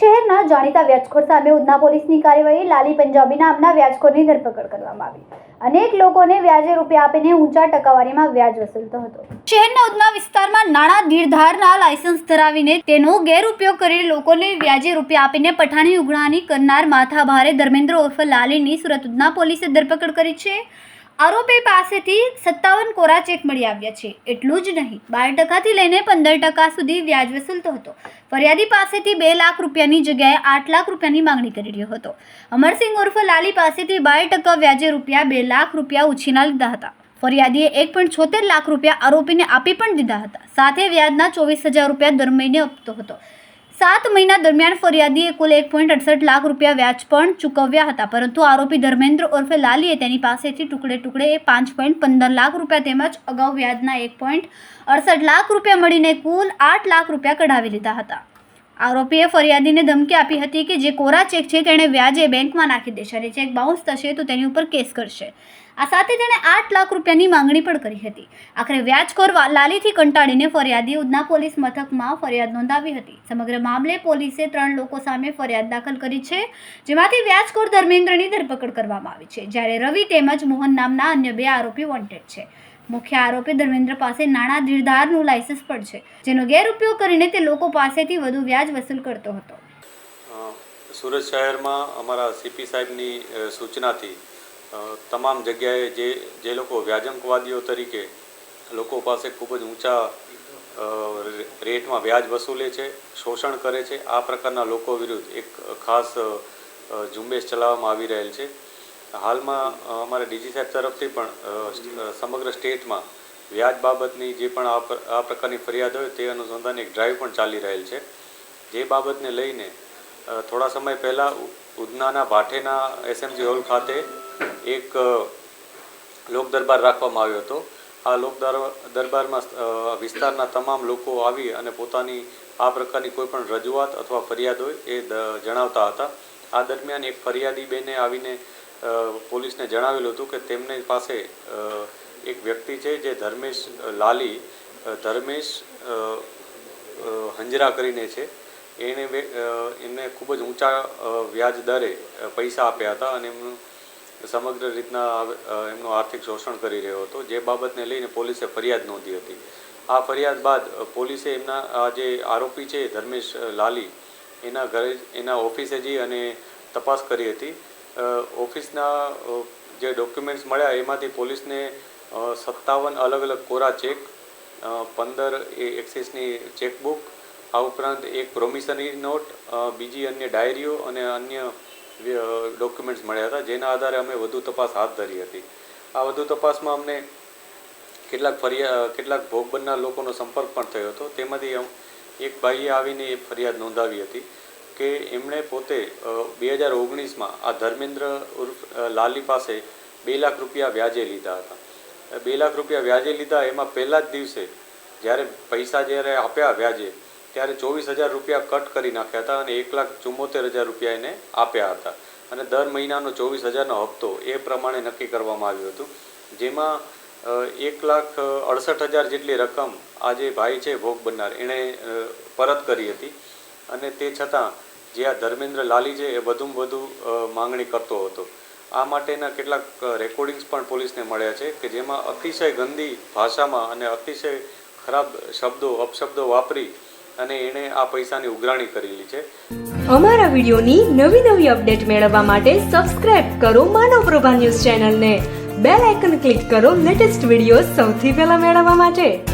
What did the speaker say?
શહેરના જાણીતા વ્યાજખોર સામે ઉધના પોલીસની કાર્યવાહી લાલી પંજાબી નામના વ્યાજખોરની ધરપકડ કરવામાં આવી. અનેક લોકોને વ્યાજે રૂપિયા આપીને ઊંચા ટકાવારીમાં વ્યાજ વસૂલતો હતો. શહેરના ઉધના વિસ્તારમાં નાણાં ધીરધારના લાયસન્સ ધરાવીને તેનો ગેરઉપયોગ કરી લોકોને વ્યાજે રૂપિયા આપીને પઠાણી, ઉઘરાણી કરનાર માથાભારે ધર્મેન્દ્ર ઉર્ફ લાલીની સુરત ઉધના પોલીસે ધરપકડ કરી છે. આરોપી પાસેથી સત્તાવન કોરા ચેક મળી આવ્યા છે. એટલું જ નહીં, બાર ટકાથી લઈને પંદર ટકા સુધી વ્યાજ વસૂલતો હતો. ફરિયાદી પાસેથી બે લાખ રૂપિયાની જગ્યાએ આઠ લાખ રૂપિયાની માંગણી કરી રહ્યો હતો. અમરસિંહ ઉર્ફ લાલી પાસેથી બાર ટકા વ્યાજે રૂપિયા બે લાખ રૂપિયા ઉછીના લીધા હતા. ફરિયાદીએ એક પણ છોતેર લાખ રૂપિયા આરોપીને આપી પણ દીધા હતા. સાથે વ્યાજના ચોવીસ હજાર રૂપિયા દર મહિને આપતો હતો. સાત મહિના દરમિયાન ફરિયાદીએ કુલ એક પોઈન્ટ અડસઠ લાખ રૂપિયા વ્યાજ પણ ચૂકવ્યા હતા. પરંતુ આરોપી ધર્મેન્દ્ર ઉર્ફે લાલીએ તેની પાસેથી ટુકડે ટુકડે પાંચ પોઈન્ટ પંદર લાખ રૂપિયા તેમજ અગાઉ વ્યાજના એક પોઈન્ટ અડસઠ લાખ રૂપિયા મળીને કુલ આઠ લાખ રૂપિયા કઢાવી લીધા હતા. આરોપીએ ફરિયાદીને ધમકી આપી હતી કે જે કોરા ચેક છે તેણે વ્યાજે બેંકમાં નાખી દેશે અને ચેક બાઉન્સ થશે તો તેની ઉપર કેસ કરશે. આ સાથે તેણે આઠ લાખ રૂપિયાની માંગણી પણ કરી હતી. આખરે વ્યાજખોર લાલીથી કંટાળીને ફરિયાદી ઉધના પોલીસ મથકમાં ફરિયાદ નોંધાવી હતી. સમગ્ર મામલે પોલીસે ત્રણ લોકો સામે ફરિયાદ દાખલ કરી છે, જેમાંથી વ્યાજખોર ધર્મેન્દ્રની ધરપકડ કરવામાં આવી છે. જ્યારે રવિ તેમજ મોહન નામના અન્ય બે આરોપી વોન્ટેડ છે. મુખ્ય આરોપી ધર્મેન્દ્ર પાસે નાણાં ધીરધારનું લાયસન્સ પણ છે, જેનો ગેરઉપયોગ કરીને તે લોકો પાસેથી વધુ વ્યાજ વસૂલ કરતો હતો. સુરત શહેરમાં અમારા સીપી સાહેબની સૂચનાથી તમામ જગ્યાએ જે જે લોકો વ્યાજંકવાદીઓ તરીકે લોકો પાસે ખૂબ જ ઊંચા રેટમાં વ્યાજ વસૂલે છે, શોષણ કરે છે, આ પ્રકારના લોકો વિરુદ્ધ એક ખાસ ઝુંબેશ ચલાવવામાં આવી રહેલ છે. હાલમાં અમારા ડીજી સાહેબ તરફથી પણ સમગ્ર સ્ટેટમાં વ્યાજ બાબતની જે પણ આ પ્રકારની ફરિયાદ હોય તે અનુસંધાને એક ડ્રાઈવ પણ ચાલી રહેલ છે. જે બાબતને લઈને થોડા સમય પહેલાં ઉધનાના ભાઠેના એસએમજી હોલ ખાતે એક લોક દરબાર રાખવામાં આવ્યો હતો. આ લોક દરબારમાં વિસ્તારના તમામ લોકો આવી અને પોતાની આ પ્રકારની કોઈ પણ રજૂઆત અથવા ફરિયાદ હોય એ જણાવતા હતા. આ દરમિયાન એક ફરિયાદી બેને આવીને પોલીસને જણાવેલું હતું કે તેમની પાસે એક વ્યક્તિ છે જે ધર્મેશ લાલી ધર્મેશ હંજરા કરીને છે. એણે એમને ખૂબ જ ઊંચા વ્યાજ દરે પૈસા આપ્યા હતા અને એમનું સમગ્ર રીતના એમનું આર્થિક શોષણ કરી રહ્યો હતો. જે બાબતને લઈને પોલીસે ફરિયાદ નોંધી હતી. આ ફરિયાદ બાદ પોલીસે એમના, આ જે આરોપી છે ધર્મેશ લાલી, એના ઘરે એના ઓફિસે જઈ અને તપાસ કરી હતી. ઓફિસના જે ડોક્યુમેન્ટ્સ મળ્યા, એમાંથી પોલીસને સત્તાવન અલગ અલગ કોરા ચેક પંદર એ એક્સિસની ચેકબુક, આ ઉપરાંત એક પ્રોમિસરી નોટ બીજી અન્ય ડાયરીઓ અને અન્ય ડોક્યુમેન્ટ્સ મળ્યા હતા, જેના આધારે અમે વધુ તપાસ હાથ ધરી હતી. આ વધુ તપાસમાં અમને કેટલાક ફરિયા કેટલાક ભોગ બનનાર લોકોનો સંપર્ક પણ થયો હતો. તેમાંથી એક ભાઈએ આવીને ફરિયાદ નોંધાવી હતી. કે એમણે પોતે બે હજાર ઓગણીસમાં આ ધર્મેન્દ્ર ઉર્ફ લાલી પાસે બે લાખ રૂપિયા વ્યાજે લીધા હતા. બે લાખ રૂપિયા વ્યાજે લીધા એમાં પહેલા જ દિવસે જ્યારે પૈસા જ્યારે આપ્યા વ્યાજે, ત્યારે ચોવીસ હજાર રૂપિયા કટ કરી નાખ્યા હતા અને એક લાખ ચુમ્મોતેર હજાર રૂપિયા એને આપ્યા હતા. અને દર મહિનાનો ચોવીસ હજારનો હપ્તો એ પ્રમાણે નક્કી કરવામાં આવ્યું હતું. જેમાં એક લાખ અડસઠ હજાર જેટલી રકમ આ જે ભાઈ છે ભોગ બનનાર. એણે પરત કરી હતી. અને તે છતાં જે આ ધર્મેન્દ્ર લાલી છે, એ વધુમાં વધુ માંગણી કરતો હતો. આ માટેના કેટલાક રેકોર્ડિંગ્સ પણ પોલીસને મળ્યા છે કે જેમાં અતિશય ગંદી ભાષામાં અને અતિશય ખરાબ શબ્દો, અપશબ્દો વાપરી અને એણે આ પૈસાની ઉઘરાણી કરેલી છે. અમારા વિડીયોની નવી નવી અપડેટ મેળવવા માટે સબસ્ક્રાઇબ કરો માનવ પ્રભા ન્યૂઝ ચેનલને. બેલ આઇકન ક્લિક કરો લેટેસ્ટ વીડિયો સૌથી પહેલા મેળવવા માટે.